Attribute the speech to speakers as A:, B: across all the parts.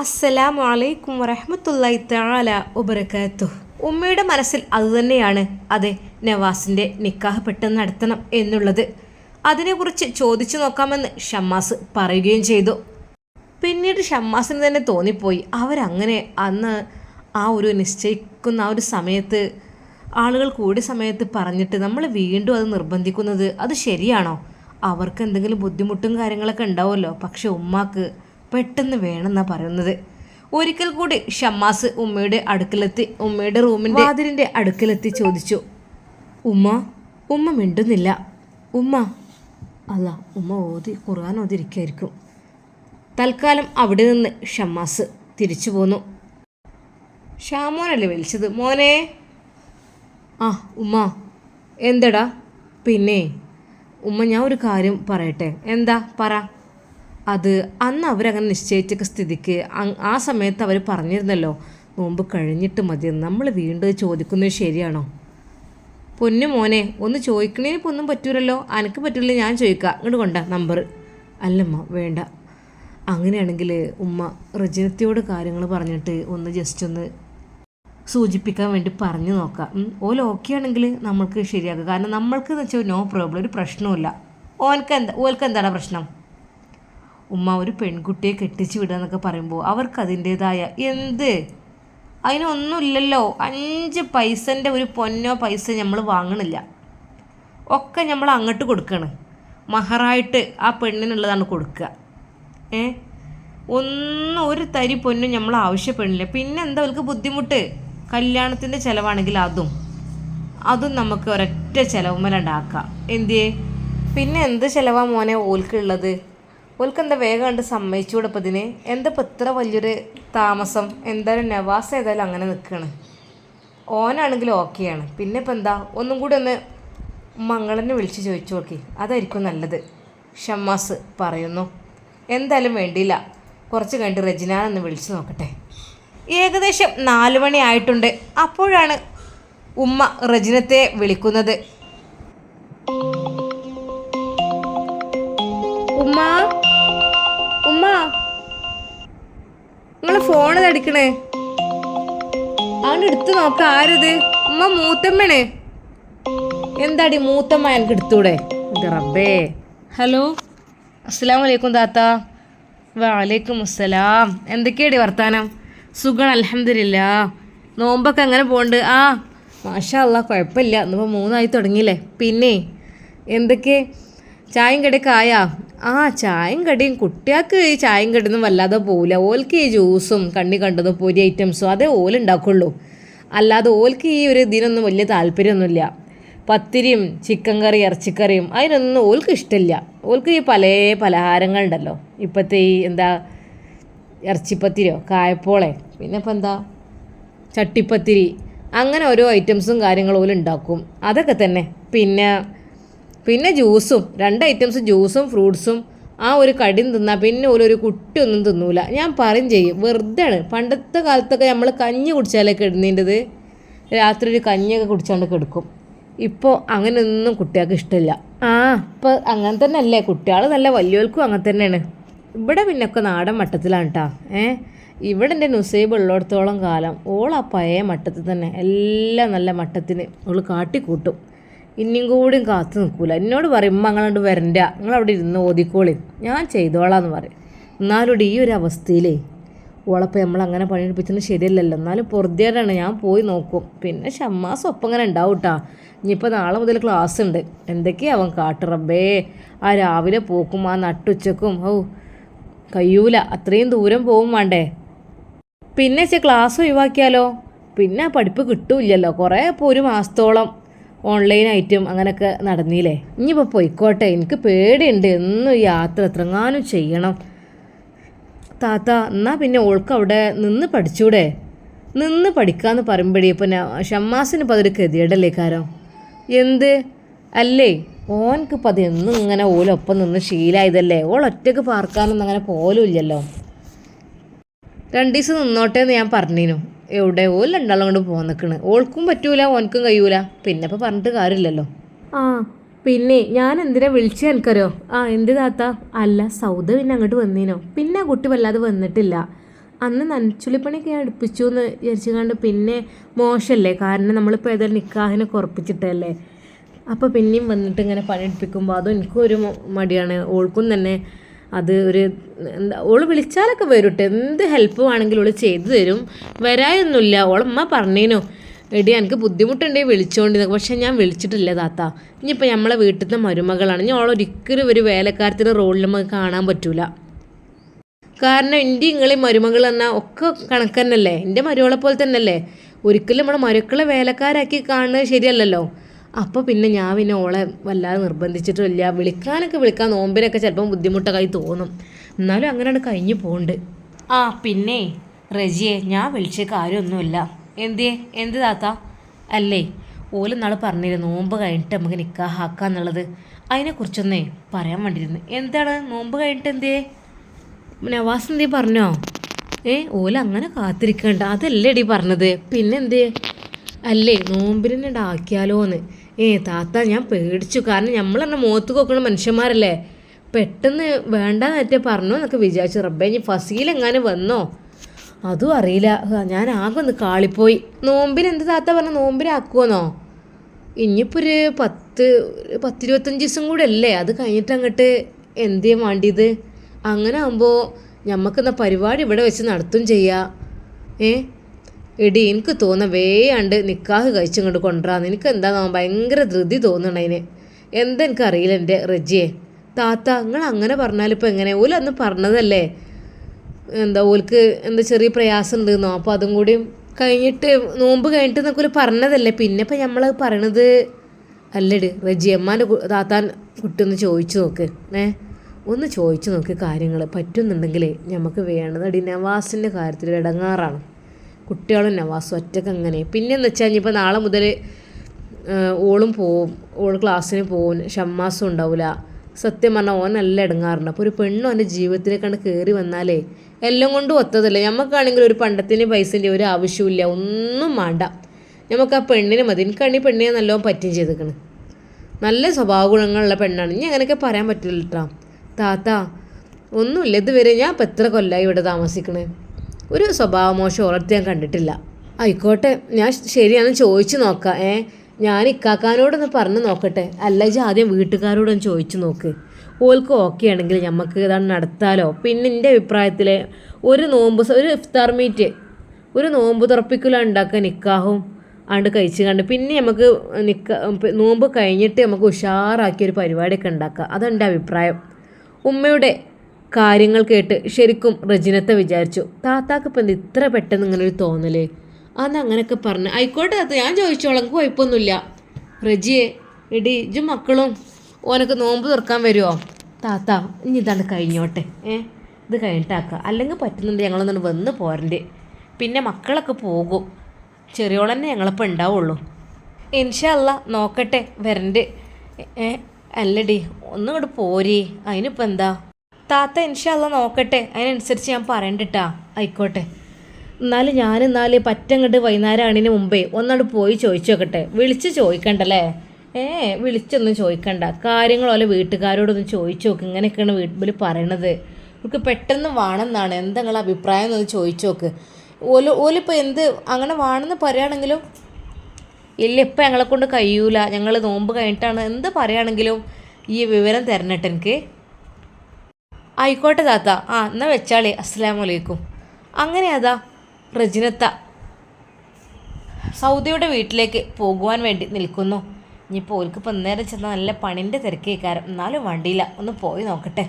A: അസ്സലാമു അലൈക്കും വറഹ്മത്തുള്ളാഹി തആല വബറകാതുഹു ഉമ്മയുടെ മനസ്സിൽ അതുതന്നെയാണ് അതെ നവാസിന്റെ നിക്കാഹ് പെട്ടെന്ന് നടത്തണം എന്നുള്ളത്. അതിനെക്കുറിച്ച് ചോദിച്ചു നോക്കാമെന്ന് ഷമ്മാസ് പറയുകയും ചെയ്തു. പിന്നീട് ഷമ്മാസിന് തന്നെ തോന്നിപ്പോയി. അവരങ്ങനെ അന്ന് ആ ഒരു നിശ്ചയിക്കുന്ന ആ ഒരു സമയത്ത് ആളുകൾ കൂടിയ സമയത്ത് പറഞ്ഞിട്ട് നമ്മൾ വീണ്ടും അത് നിർബന്ധിക്കുന്നത് അത് ശരിയാണോ? അവർക്ക് എന്തെങ്കിലും ബുദ്ധിമുട്ടും കാര്യങ്ങളൊക്കെ ഉണ്ടാവുമല്ലോ. പക്ഷെ ഉമ്മാക്ക് പെട്ടെന്ന് വേണമെന്നാണ് പറയുന്നത്. ഒരിക്കൽ കൂടി ഷമ്മാസ് ഉമ്മയുടെ അടുക്കലെത്തി ഉമ്മയുടെ റൂമിന്റെ വാതിലിന്റെ അടുക്കലെത്തി ചോദിച്ചു ഉമ്മ ഉമ്മ മിണ്ടുന്നില്ല. ഉമ്മ. അല്ല ഉമ്മ ഓതി ഖുർആൻ ഓതിരിക്കായിരിക്കും തൽക്കാലം അവിടെ നിന്ന് ഷമ്മാസ് തിരിച്ചു പോന്നു. ഷാമോനല്ലേ വിളിച്ചത്? മോനെ. ആ ഉമ്മ. എന്തടാ? പിന്നെ ഉമ്മ ഞാൻ ഒരു കാര്യം പറയട്ടെ. എന്താ? പറ. അത് അന്ന് അവരങ്ങനെ നിശ്ചയിച്ച സ്ഥിതിക്ക്. ആ സമയത്ത് അവർ പറഞ്ഞിരുന്നല്ലോ നോമ്പ് കഴിഞ്ഞിട്ട് മതിയെന്ന് നമ്മൾ വീണ്ടും ചോദിക്കുന്നത് ശരിയാണോ? പൊന്നു മോനെ ഒന്ന് ചോദിക്കണേ പൊന്നും ഒന്നും പറ്റൂലല്ലോ. അനക്ക് പറ്റില്ല ഞാൻ ചോദിക്കാം. ഇങ്ങോട്ട് കൊണ്ട നമ്പർ. അല്ലമ്മ വേണ്ട. അങ്ങനെയാണെങ്കിൽ ഉമ്മ റജിനത്തിയോട് കാര്യങ്ങൾ പറഞ്ഞിട്ട് ഒന്ന് ജസ്റ്റ് ഒന്ന് സൂചിപ്പിക്കാൻ വേണ്ടി പറഞ്ഞു നോക്കാം. ഓല ഓക്കെ ആണെങ്കിൽ നമ്മൾക്ക് ശരിയാക്കുക കാരണം നമ്മൾക്ക് എന്ന് വെച്ചാൽ നോ പ്രോബ്ലം ഒരു പ്രശ്നവുമില്ല. ഓൽക്ക് എന്താ ഓൽക്ക് എന്താണ് പ്രശ്നം? ഉമ്മ ഒരു പെൺകുട്ടിയെ കെട്ടിച്ചു വിടുക എന്നൊക്കെ പറയുമ്പോൾ അവർക്ക് അതിന്റേതായ എന്ത്? അതിനൊന്നുമില്ലല്ലോ. അഞ്ച് പൈസന്റെ ഒരു പൊന്നോ പൈസ നമ്മൾ വാങ്ങണില്ല. ഒക്കെ നമ്മൾ അങ്ങോട്ട് കൊടുക്കണം. മഹറായിട്ട് ആ പെണ്ണിനുള്ളതാണ് കൊടുക്കുക. ഏ? ഒന്നും ഒരു തരി പൊന്നും നമ്മൾ ആവശ്യപ്പെടില്ല. പിന്നെ എന്താ അവർക്ക് ബുദ്ധിമുട്ട്? കല്യാണത്തിന്റെ ചിലവാണെങ്കിൽ അതും. അതും നമുക്ക് ഒരൊറ്റ ചിലവുമല്ലാണ്ടാക്കാം എന്തിയേ? പിന്നെ എന്ത് ചിലവാ മോനെ ഓൽക്കുള്ളത്? ഓൽക്ക് എന്താ വേഗം കണ്ട് സമ്മതിച്ചു ഇപ്പം ഇതിന്? എന്താ ഇപ്പം ഇത്ര വലിയൊരു താമസം? എന്തായാലും നവാസ് ഏതായാലും അങ്ങനെ നിൽക്കുകയാണ് ഓനാണെങ്കിൽ ഓക്കെയാണ് പിന്നെ ഇപ്പം എന്താ? ഒന്നും കൂടി ഒന്ന് മംഗളനെ വിളിച്ച് ചോദിച്ചു നോക്കി. അതായിരിക്കും നല്ലത്. ഷമ്മാസ് പറയുന്നു. എന്തായാലും വേണ്ടിയില്ല. കുറച്ച് കഴിഞ്ഞിട്ട് റജിനാനൊന്ന് വിളിച്ചു നോക്കട്ടെ. ഏകദേശം നാല് മണി ആയിട്ടുണ്ട്. അപ്പോഴാണ് ഉമ്മ റജിനത്തെ വിളിക്കുന്നത്. ഉമ്മ? ഫോൺ അടിക്കണേ അവൻ എടുത്തു നോക്ക ആരത്? ഉമ്മ മൂത്തമ്മണേ എന്താടി മൂത്തമ്മ എനിക്ക് എടുത്തൂടെ? റബ്ബേ. ഹലോ? അസ്സാം വലൈക്കും താത്ത. വാലൈക്കും അസ്സലാം എന്തൊക്കെയാടി വർത്താനം? സുഖം അലഹമില്ല നോമ്പൊക്കെ അങ്ങനെ പോണ്ട് ആ മാഷാ അല്ല കുഴപ്പമില്ല ഇന്നിപ്പോൾ മൂന്നായി തുടങ്ങിയില്ലേ? പിന്നെ എന്തൊക്കെ? ചായയും കടിയൊക്കെ ആയാ? ആ ചായയും കടിയും. കുട്ടികൾക്ക് ഈ ചായയും കടിയൊന്നും വല്ലാതെ പോവില്ല ഓൽക്ക് ഈ ജ്യൂസും കണ്ണി കണ്ടത് പൊരി ഐറ്റംസും അതേ ഓലുണ്ടാക്കുള്ളൂ അല്ലാതെ ഓൽക്ക് ഈ ഒരു ഇതിനൊന്നും വലിയ താല്പര്യമൊന്നുമില്ല. പത്തിരിയും ചിക്കൻ കറി ഇറച്ചിക്കറിയും അതിനൊന്നും ഓൽക്ക് ഇഷ്ടമില്ല ഓൽക്ക് ഈ പല പലഹാരങ്ങളുണ്ടല്ലോ. ഇപ്പോഴത്തെ ഈ എന്താ ഇറച്ചിപ്പത്തിരിയോ കായപ്പോളെ പിന്നെ ഇപ്പം എന്താ ചട്ടിപ്പത്തിരി അങ്ങനെ ഓരോ ഐറ്റംസും കാര്യങ്ങളും ഓലുണ്ടാക്കും അതൊക്കെ തന്നെ. പിന്നെ പിന്നെ ജ്യൂസും രണ്ട് ഐറ്റംസ് ജ്യൂസും ഫ്രൂട്ട്സും. ആ ഒരു കടിയും തിന്നാൽ പിന്നെ ഒരു കുട്ടിയൊന്നും തിന്നൂല. ഞാൻ പറയും ചെയ്യും വെറുതെയാണ്. പണ്ടത്തെ കാലത്തൊക്കെ നമ്മൾ കഞ്ഞി കുടിച്ചാലേ കിടന്നിന്റെത്. രാത്രി ഒരു കഞ്ഞിയൊക്കെ കുടിച്ചാണ്ട് കിടക്കും. ഇപ്പോൾ അങ്ങനെയൊന്നും കുട്ടികൾക്ക് ഇഷ്ടമില്ല ആ ഇപ്പോൾ അങ്ങനെ തന്നെ അല്ലേ കുട്ടികൾ നല്ല വലിയവർക്കും അങ്ങനെ തന്നെയാണ്. ഇവിടെ പിന്നെ ഒക്കെ നാടൻ മട്ടത്തിലാണ് കേട്ടോ ഏ? ഇവിടെ എന്റെ നുസൈബ് ഉള്ളിടത്തോളം കാലം ഓൾ ആ പഴയ മട്ടത്തിൽ തന്നെ എല്ലാം നല്ല മട്ടത്തിന് ഓൾ കാട്ടിക്കൂട്ടും. ഇനിയും കൂടിയും കാത്തു നിൽക്കൂല. എന്നോട് പറയും ഉമ്മ വരണ്ട. നിങ്ങൾ അവിടെ ഇരുന്ന് ഓതിക്കോളി. ഞാൻ ചെയ്തോളാന്ന് പറയും. എന്നാലും ഈ ഒരു അവസ്ഥയിലേ ഓളപ്പം നമ്മൾ അങ്ങനെ പണിയെടുപ്പിച്ചത് ശരിയല്ലല്ലോ. എന്നാലും പൊറുതിയായിട്ടാണ് ഞാൻ പോയി നോക്കും. പിന്നെ ഷമ്മാസ് ഒപ്പം അങ്ങനെ ഉണ്ടാവും കേട്ടോ ഇനിയിപ്പോൾ നാളെ മുതൽ ക്ലാസ് ഉണ്ട്. എന്തൊക്കെയാ അവൻ കാട്ടുറബേ ആ രാവിലെ പോക്കും ആ നട്ടുച്ചക്കും. ഓ കയ്യൂല അത്രയും ദൂരം പോവും വേണ്ടേ? പിന്നെ ചെ ക്ലാസ് ഒഴിവാക്കിയാലോ? പിന്നെ പഠിപ്പ് കിട്ടൂല്ലല്ലോ. കുറേ ഇപ്പോൾ ഒരു മാസത്തോളം ഓൺലൈനായിട്ടും അങ്ങനെയൊക്കെ നടന്നില്ലേ? ഇനിയിപ്പോൾ പോയിക്കോട്ടെ എനിക്ക് പേടിയുണ്ട്. എന്നും യാത്ര എത്രങ്ങാനും ചെയ്യണം. താത്ത എന്നാൽ പിന്നെ ഓൾക്ക് അവിടെ നിന്ന് പഠിച്ചൂടെ? നിന്ന് പഠിക്കാന്ന് പറയുമ്പോഴേ ഇപ്പം ഷമ്മാസിന് ഇപ്പം അതൊരു ഗതികേടല്ലേ കാരോ? എന്ത്? അല്ലേ? ഓൻക്ക് ഇപ്പം അത് എന്നും ഇങ്ങനെ ഓലൊപ്പം നിന്ന് ശീലായതല്ലേ? ഓൾ ഒറ്റയ്ക്ക് പാർക്കാനൊന്നും അങ്ങനെ പോലും ഇല്ലല്ലോ രണ്ട് ദിവസം നിന്നോട്ടെ എന്ന് ഞാൻ പറഞ്ഞിനു. എവിടെ ഓൽ രണ്ടാളും കൊണ്ട് പോകാൻ നിൽക്കണ് ഓൾക്കും പറ്റൂല ഓനക്കും കഴിയൂല. പിന്നെ ഇപ്പം പറഞ്ഞിട്ട് കാര്യമില്ലല്ലോ. ആ പിന്നെ ഞാൻ എന്തിനാ വിളിച്ചു എനിക്കറിയോ? ആ എന്ത് താത്ത? അല്ല സൗദ പിന്നെ അങ്ങോട്ട് വന്നീനോ? പിന്നെ കുട്ടി വല്ലാതെ വന്നിട്ടില്ല. അന്ന് നനച്ചുള്ളിപ്പണിയൊക്കെ ഞാൻ അടുപ്പിച്ചു എന്ന് വിചാരിച്ചുകൊണ്ട് പിന്നെ മോശമല്ലേ കാരണം നമ്മളിപ്പോൾ ഏതായാലും നിൽക്കാഹിനെ കുറപ്പിച്ചിട്ടല്ലേ. അപ്പോൾ പിന്നെയും വന്നിട്ട് ഇങ്ങനെ പണിയെടുപ്പിക്കുമ്പോൾ അതും എനിക്കും ഒരു മടിയാണ്. ഓൾക്കും തന്നെ അത് ഒരു എന്താ ഓൾ വിളിച്ചാലൊക്കെ വരും എന്ത് ഹെൽപ്പ് വേണമെങ്കിലും ഓൾ ചെയ്തു തരും. വരായൊന്നുമില്ല. ഓളമ്മ പറഞ്ഞേനു എടി എനിക്ക് ബുദ്ധിമുട്ടുണ്ടെങ്കിൽ വിളിച്ചോണ്ടി പക്ഷെ ഞാൻ വിളിച്ചിട്ടില്ല താത്ത. ഇനിയിപ്പോൾ നമ്മളെ വീട്ടിലത്തെ മരുമകളാണ്. ഞാൻ ഓളൊരിക്കലും ഒരു വേലക്കാരത്തിന്റെ റോളിൽ നമുക്ക് കാണാൻ പറ്റൂല. കാരണം എന്റെ ഇങ്ങളെ മരുമകൾ എന്നാൽ ഒക്കെ കണക്ക് തന്നെയല്ലേ? എന്റെ മരുമകളെ പോലെ തന്നെയല്ലേ? ഒരിക്കലും നമ്മുടെ മരുക്കളെ വേലക്കാരാക്കി കാണുന്നത് ശരിയല്ലല്ലോ. അപ്പോൾ പിന്നെ ഞാൻ പിന്നെ ഓളെ വല്ലാതെ നിർബന്ധിച്ചിട്ടില്ല. വിളിക്കാനൊക്കെ വിളിക്കാൻ നോമ്പിനൊക്കെ ചിലപ്പം ബുദ്ധിമുട്ടൊക്കെ തോന്നും. എന്നാലും അങ്ങനെയാണ് കഴിഞ്ഞു പോകുന്നുണ്ട് ആ പിന്നെ റജിയെ ഞാൻ വിളിച്ച കാര്യമൊന്നുമില്ല. എന്തേ എന്ത് താത്ത? അല്ലേ ഓൽ നാളെ പറഞ്ഞിരുന്നു നോമ്പ് കഴിഞ്ഞിട്ട് നമുക്ക് നിക്കാഹാക്കാന്നുള്ളത് അതിനെക്കുറിച്ചൊന്നേ പറയാൻ വേണ്ടിയിരുന്നു. എന്താണ്? നോമ്പ് കഴിഞ്ഞിട്ട് എന്തേ നവാസ് എന്തേ പറഞ്ഞോ? ഏ ഓല അങ്ങനെ കാത്തിരിക്കണ്ട. അതല്ലേടി പറഞ്ഞത്. പിന്നെന്തേ അല്ലേ നോമ്പിനെ ആക്കിയാലോന്ന് ഏ താത്ത ഞാൻ പേടിച്ചു. കാരണം നമ്മൾ തന്നെ മുഖത്ത് കൊക്കണ മനുഷ്യന്മാരല്ലേ? പെട്ടെന്ന് വേണ്ടാന്നേറ്റേ പറഞ്ഞു എന്നൊക്കെ വിചാരിച്ചു. റബ്ബേ ഇനി ഫസീലെങ്ങാനും വന്നോ? അതും അറിയില്ല. ഞാൻ ആകെ ഒന്ന് കാളിപ്പോയി. നോമ്പിന് എന്ത് താത്ത പറഞ്ഞു? നോമ്പിനാക്കുമെന്നോ ഇനിയിപ്പോൾ ഒരു പത്ത് പത്തിരുപത്തഞ്ച് ദിവസം കൂടെ അല്ലേ? അത് കഴിഞ്ഞിട്ട് അങ്ങോട്ട് എന്തേ വേണ്ടിയത്? അങ്ങനെ ആകുമ്പോൾ ഞമ്മക്കെന്ന പരിപാടി ഇവിടെ വെച്ച് നടത്തും ചെയ്യാം. ഏ? എടി എനിക്ക് തോന്നുന്ന വേയാണ്ട് നിക്കാഹ് കഴിച്ചിങ്ങോട്ട് കൊണ്ടുവരാന്ന്. എനിക്ക് എന്താ ഭയങ്കര ധൃതി തോന്നണതിന് എന്തെനിക്കറിയില്ല എന്റെ റജിയെ. താത്ത നിങ്ങൾ അങ്ങനെ പറഞ്ഞാലിപ്പോൾ എങ്ങനെ? ഓല അന്ന് പറഞ്ഞതല്ലേ? എന്താ ഓൽക്ക് എന്താ ചെറിയ പ്രയാസം ഉണ്ടെന്നോ അപ്പോൾ അതും കൂടി കഴിഞ്ഞിട്ട് നോമ്പ് കഴിഞ്ഞിട്ട് എന്നൊക്കെ പറഞ്ഞതല്ലേ? പിന്നെ ഇപ്പം നമ്മൾ പറയണത് അല്ലടി റജി അമ്മാന്റെ താത്താൻ കുട്ടിയൊന്ന് ചോദിച്ചു നോക്ക്. ഏ? ഒന്ന് ചോദിച്ചു നോക്ക് കാര്യങ്ങൾ പറ്റുന്നുണ്ടെങ്കിലേ നമുക്ക് അടി നവാസിന്റെ കാര്യത്തിൽ ഇടങ്ങാറാണ് കുട്ടികളും നവാസും ഒറ്റയ്ക്ക് അങ്ങനെ. പിന്നെ എന്ന് വെച്ചാൽ ഇനിയിപ്പോൾ നാളെ മുതൽ ഓളും പോവും. ഓൾ ക്ലാസ്സിന് പോവും. ഷമ്മാസും ഉണ്ടാവില്ല സത്യം പറഞ്ഞാൽ ഓൻ നല്ല ഇടങ്ങാറുണ്ട് അപ്പോൾ ഒരു പെണ്ണും അവന്റെ ജീവിതത്തിലേക്കാണ് കയറി വന്നാലേ എല്ലാം കൊണ്ടും ഒത്തതല്ല. നമുക്കാണെങ്കിൽ ഒരു പണ്ടത്തിന്റെ പൈസന്റെ ഒരു ആവശ്യമില്ല ഒന്നും വേണ്ട നമുക്ക് ആ പെണ്ണിനെ മതി. എനിക്കാണെങ്കിൽ പെണ്ണിനെ നല്ലോണം പറ്റുകയും ചെയ്തേക്കണ്. നല്ല സ്വഭാവ ഗുണങ്ങളുള്ള പെണ്ണാണ്. ഇനി അങ്ങനെയൊക്കെ പറയാൻ പറ്റില്ല കേട്ടോ താത്ത ഒന്നുമില്ല. ഇതുവരെ ഞാൻ ഇപ്പം എത്ര കൊല്ലമായി ഇവിടെ താമസിക്കണേ? ഒരു സ്വഭാവമോശം ഓർത്ത് ഞാൻ കണ്ടിട്ടില്ല. ആയിക്കോട്ടെ ഞാൻ ശരിയാണെന്ന് ചോദിച്ചു നോക്കാം. ഏ ഞാൻ ഇക്കാക്കാനോടൊന്ന് പറഞ്ഞു നോക്കട്ടെ. അല്ല ഇജ്ജ് ആദ്യം വീട്ടുകാരോടൊന്ന് ചോദിച്ചു നോക്ക്. ഓൾക്ക് ഓക്കെ ആണെങ്കിൽ നമുക്ക് ഇതാണ് നടത്താലോ? പിന്നെ എന്റെ അഭിപ്രായത്തിൽ ഒരു നോമ്പ് ഒരു ഇഫ്താർ മീറ്റ് ഒരു നോമ്പ് തുറപ്പിക്കലാണ് ഉണ്ടാക്കുക നിക്കാഹും ആണ്ട് കഴിച്ച് കണ്ട്. പിന്നെ നമുക്ക് നിക്ക നോമ്പ് കഴിഞ്ഞിട്ട് നമുക്ക് ഉഷാറാക്കിയൊരു പരിപാടിയൊക്കെ ഉണ്ടാക്കുക അതെന്റെ അഭിപ്രായം. ഉമ്മയുടെ കാര്യങ്ങൾ കേട്ട് ശരിക്കും റജിനത്തെ വിചാരിച്ചു താത്താക്ക് ഇപ്പം ഇത്ര പെട്ടെന്ന് ഇങ്ങനെ ഒരു തോന്നൽ? അന്ന് അങ്ങനെയൊക്കെ പറഞ്ഞ് ആയിക്കോട്ടെ താത്ത ഞാൻ ചോദിച്ചോളാം കുഴപ്പമൊന്നുമില്ല. റജിയെ എടി ഇജ് മക്കളും ഓനക്ക് നോമ്പ് തുറക്കാൻ വരുമോ താത്ത ഇനി ഇതാണ് കഴിഞ്ഞോട്ടെ. ഏ ഇത് കഴിഞ്ഞിട്ടാക്കുക അല്ലെങ്കിൽ പറ്റുന്നുണ്ട് ഞങ്ങളൊന്നും വന്ന് പോരണ്ട്. പിന്നെ മക്കളൊക്കെ പോകും. ചെറിയോളന്നെ ഞങ്ങളിപ്പോൾ ഉണ്ടാവുള്ളൂ. ഇൻഷല്ല നോക്കട്ടെ വരണ്ട്. ഏ അല്ലടി ഒന്നും ഇങ്ങോട്ട് പോരേ. അതിനിപ്പോൾ എന്താ? താത്ത ഇൻഷല്ല നോക്കട്ടെ. അതിനനുസരിച്ച് ഞാൻ പറയണ്ടിട്ടാ. ആയിക്കോട്ടെ. എന്നാലും ഞാൻ എന്നാൽ പറ്റങ്ങോട്ട് വൈകുന്നേരം ആണിന് മുമ്പേ ഒന്നോട് പോയി ചോദിച്ചു നോക്കട്ടെ. വിളിച്ച് ചോദിക്കണ്ടല്ലേ? ഏ വിളിച്ചൊന്നും ചോദിക്കണ്ട. കാര്യങ്ങളോലെ വീട്ടുകാരോടൊന്ന് ചോദിച്ചു നോക്ക്. ഇങ്ങനെയൊക്കെയാണ് വീട്ടിൽ പറയണത്. ഇവർക്ക് പെട്ടെന്ന് വേണമെന്നാണ് എന്താ അഭിപ്രായം എന്നൊന്ന് ചോദിച്ചു നോക്ക്. ഓൽ ഓലിപ്പോൾ എന്ത് അങ്ങനെ വേണമെന്ന് പറയുകയാണെങ്കിലും ഇല്ല ഇപ്പം ഞങ്ങളെ കൊണ്ട് കഴിയൂല. ഞങ്ങൾ നോമ്പ് കഴിഞ്ഞിട്ടാണ്. എന്ത് പറയുകയാണെങ്കിലും ഈ വിവരം തരണട്ടെ എനിക്ക്. ആയിക്കോട്ടെ താത്ത. ആ എന്നാൽ വെച്ചാളി. അസ്സലാമു അലൈക്കും അങ്ങനെ അതാ റജിനത്ത സൗദിയുടെ വീട്ടിലേക്ക് പോകുവാൻ വേണ്ടി നിൽക്കുന്നു. ഇനിയിപ്പോൾ ഓർക്ക് ഇപ്പം നേരം ചെന്ന നല്ല പണിന്റെ തിരക്കേക്കാരം. എന്നാലും വണ്ടിയില്ല. ഒന്ന് പോയി നോക്കട്ടെ.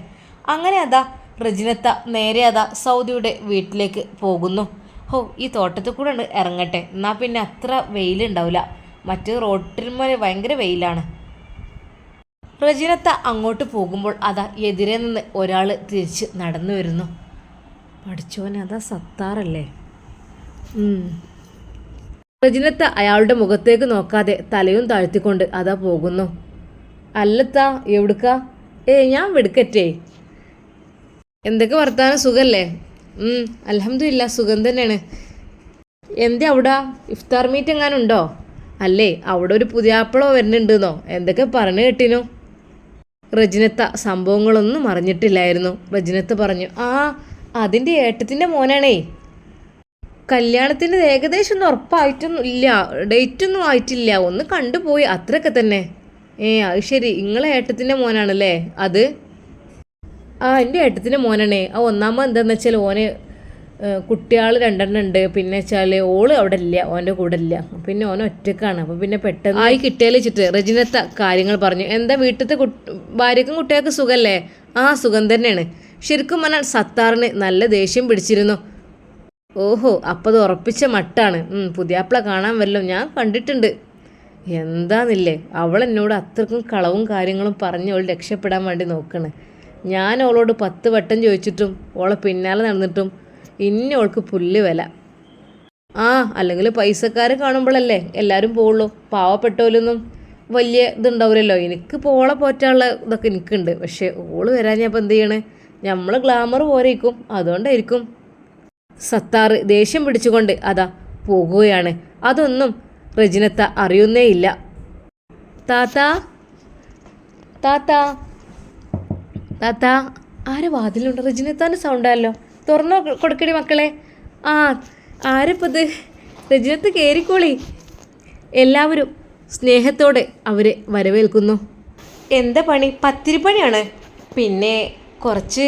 A: അങ്ങനെ അതാ റജിനത്ത നേരെ അതാ സൗദിയുടെ വീട്ടിലേക്ക് പോകുന്നു. ഹോ ഈ തോട്ടത്തിൽ കൂടെ ഇറങ്ങട്ടെ. എന്നാൽ പിന്നെ അത്ര വെയിലുണ്ടാവില്ല മറ്റ് റോട്ടിന്മേൽ ഭയങ്കര വെയിലാണ്. റജിനത്ത അങ്ങോട്ട് പോകുമ്പോൾ അതാ എതിരെ നിന്ന് ഒരാൾ തിരിച്ച് നടന്നു വരുന്നു. പഠിച്ചോൻ അതാ സത്താറല്ലേ? ഉം. റജിനത്ത അയാളുടെ മുഖത്തേക്ക് നോക്കാതെ തലയും താഴ്ത്തിക്കൊണ്ട് അതാ പോകുന്നു. അല്ലത്താ എവിടുക്ക? ഏ ഞാൻ വെടുക്കറ്റേ. എന്തൊക്കെ വർത്താനം? സുഖല്ലേ? അലഹമില്ല സുഖം തന്നെയാണ്. എന്തേ അവിടെ? ഇഫ്താർ മീറ്റ് എങ്ങാനുണ്ടോ? അല്ലേ അവിടെ ഒരു പുതിയാപ്പിളോ വരുന്നുണ്ടെന്നോ? എന്തൊക്കെ പറഞ്ഞു കേട്ടിനു? റജിനത്ത സംഭവങ്ങളൊന്നും അറിഞ്ഞിട്ടില്ലായിരുന്നു. റജിനത്ത പറഞ്ഞു ആ അതിന്റെ ഏട്ടത്തിന്റെ മോനാണേ. കല്യാണത്തിന് ഏകദേശം ഒന്നും ഉറപ്പായിട്ടൊന്നും ഇല്ല ഡേറ്റ് ഒന്നും ആയിട്ടില്ല ഒന്ന് കണ്ടുപോയി അത്രയൊക്കെ തന്നെ. ഏ അത് ശരി നിങ്ങളെ ഏട്ടത്തിന്റെ മോനാണല്ലേ അത്? ആ എന്റെ ഏട്ടത്തിന്റെ മോനാണേ ആ ഒന്നാമത് എന്താണെന്ന് വെച്ചാൽ ഓന് കുട്ടികൾ രണ്ടെണ്ണം ഉണ്ട്. പിന്നെ വെച്ചാൽ ഓൾ അവിടെ ഇല്ല ഓന്റെ കൂടെ ഇല്ല. പിന്നെ ഓൻ ഒറ്റക്കാണ്. അപ്പോൾ പിന്നെ പെട്ടെന്ന് ആയി കിട്ടിയാൽ വെച്ചിട്ട് റജിനത്ത കാര്യങ്ങൾ പറഞ്ഞു. എന്താ വീട്ടിലത്തെ ഭാര്യക്കും കുട്ടികൾക്ക് സുഖമല്ലേ ആ സുഖം തന്നെയാണ്. ശരിക്കും പറഞ്ഞാൽ സത്താറിന് നല്ല ദേഷ്യം പിടിച്ചിരുന്നു. ഓഹോ അപ്പം അത് ഉറപ്പിച്ച മട്ടാണ്. പുതിയാപ്പിള കാണാൻ വല്ലോ ഞാൻ കണ്ടിട്ടുണ്ട്. എന്താന്നില്ലേ? അവൾ എന്നോട് അത്രക്കും കളവും കാര്യങ്ങളും പറഞ്ഞ് അവൾ രക്ഷപ്പെടാൻ വേണ്ടി നോക്കണ്. ഞാൻ അവളോട് പത്ത് വട്ടം ചോദിച്ചിട്ടും ഓളെ പിന്നാലെ നടന്നിട്ടും ഇനി അവൾക്ക് പുല്ല് വില. ആ അല്ലെങ്കിൽ പൈസക്കാർ കാണുമ്പോഴല്ലേ എല്ലാവരും പോവുള്ളൂ. പാവപ്പെട്ടവരൊന്നും വലിയ ഇതുണ്ടാവില്ലല്ലോ എനിക്ക് പോളെ പോറ്റാനുള്ള ഇതൊക്കെ എനിക്കുണ്ട്. പക്ഷേ ഓൾ വരാൻ ഞാൻ ഇപ്പം എന്ത് ചെയ്യണേ? നമ്മൾ ഗ്ലാമർ പോരേക്കും അതുകൊണ്ടായിരിക്കും. സത്താർ ദേഷ്യം പിടിച്ചുകൊണ്ട് അതാ പോകുകയാണ്. അതൊന്നും റജിനത്ത അറിയുന്നേ ഇല്ല താത്ത? താത്ത? താത്ത? ആരെ വാതിലുണ്ട് റജിനത്താന്റെ സൗണ്ടല്ലോ തുറന്നു കൊടുക്കടി മക്കളെ. ആ ആരപ്പത്? രജനത്ത് കയറിക്കോളി എല്ലാവരും സ്നേഹത്തോടെ അവരെ വരവേൽക്കുന്നു. എന്താ പണി? പത്തിരിപ്പണിയാണ് പിന്നെ കുറച്ച്